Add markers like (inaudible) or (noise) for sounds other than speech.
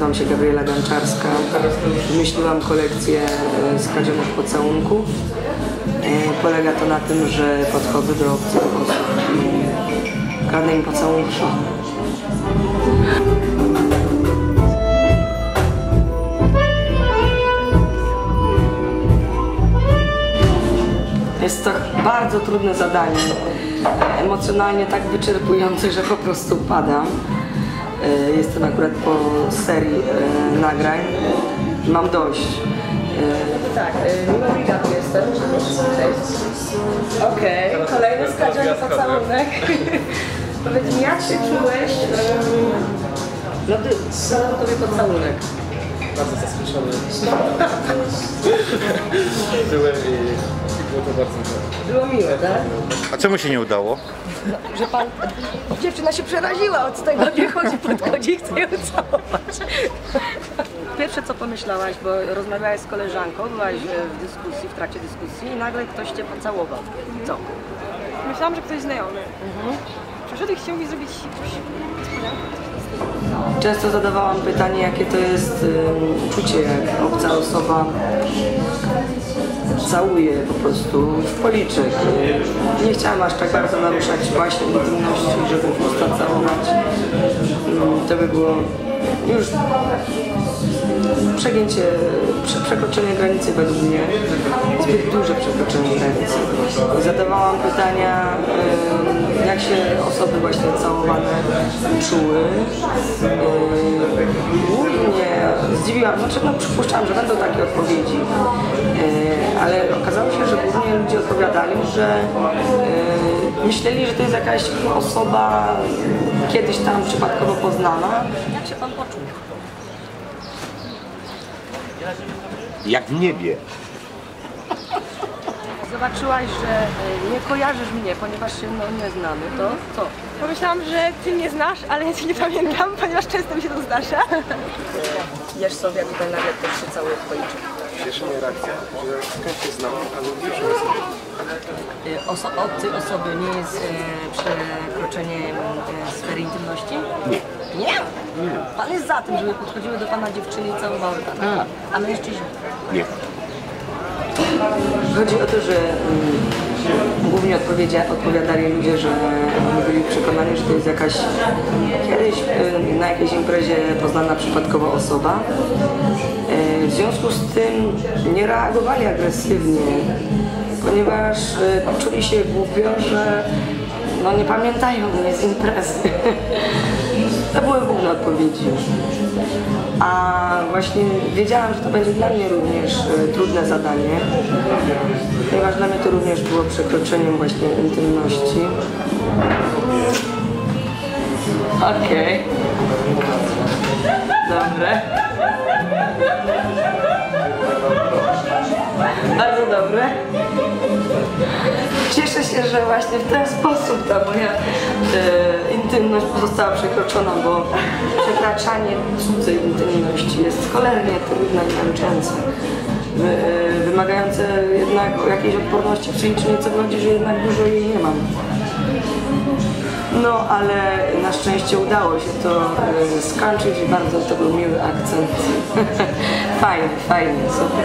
Gabriela Ganczarska. Wymyśliłam kolekcję e, skradzionych pocałunków. E, Polega to na tym, że podchodzę do obcych osób i im pocałunki. Jest to bardzo trudne zadanie, emocjonalnie tak wyczerpujące, że po prostu padam. E, Jestem akurat po serii e, nagrań. Mam dość. E, Tak, mimo brigady jestem. Okej, kolejny skradziony pocałunek. (laughs) Powiedz mi, jak się czułeś? No ty, zadam tobie pocałunek. bardzo zaskoczony (laughs) byłem i było to bardzo miłe. Było miłe, tak? A czemu się nie udało? że pan... Dziewczyna się przeraziła od tego, nie chodzi, podchodzi i chce ją całować. Pierwsze co pomyślałaś, bo rozmawiałaś z koleżanką, byłaś w dyskusji, w trakcie dyskusji i nagle ktoś cię pocałował. Co? Myślałam, że ktoś znajomy. Przyszedł i chciał mi zrobić jakąś niespodziankę. Często zadawałam pytanie, jakie to jest uczucie, jak obca osoba całuje po prostu w policzek. Nie, chciałam aż tak bardzo naruszać właśnie intymności, żeby w usta całować. Mm, To by było już przegięcie, prze, przekroczenie granicy według mnie, zbyt duże przekroczenie granicy. Zadawałam pytania, jak się osoby właśnie całowane czuły. Głównie zdziwiłam, znaczy no przypuszczałam, że będą takie odpowiedzi, E, ale okazało się, że głównie ludzie odpowiadali, że e, myśleli, że to jest jakaś osoba kiedyś tam przypadkowo poznana. Jak się pan poczuł? Jak w niebie. Zobaczyłaś, że e, nie kojarzysz mnie, ponieważ się no, nie znamy, to co? Pomyślałam, że ty mnie znasz, ale ja cię nie pamiętam, ponieważ często mi się to zdarza. Jesz sobie, a tutaj nagle ktoś się cały policzek. Pierwsza moja reakcja, że skąd się znam, ale już nie znam. E, Oso- od tej osoby nie jest e, przekroczeniem e, sfery intymności? Nie. Nie? Pan jest za tym, żeby podchodziły do pana dziewczyny i całowały pana. A mężczyźni? Nie. Chodzi o to, że mm, głównie odpowiedzia, odpowiadali ludzie, że oni byli przekonani, że to jest jakaś kiedyś y, na jakiejś imprezie poznana przypadkowa osoba. Y, W związku z tym nie reagowali agresywnie, ponieważ czuli się głupio, że no nie pamiętają mnie z imprezy. (laughs) To były główne odpowiedzi. A właśnie wiedziałam, że to będzie dla mnie również e, trudne zadanie, ponieważ dla mnie to również było przekroczeniem właśnie intymności. Okej. Dobre. Bardzo dobre. Że właśnie w ten sposób ta moja e, intymność została przekroczona, bo przekraczanie cudzej intymności jest cholernie trudne i męczące. E, wymagające jednak jakiejś odporności psychicznej, co wychodzi, że jednak dużo jej nie mam. No, ale na szczęście udało się to e, skończyć i bardzo to był miły akcent. (laughs) fajnie, fajnie, super.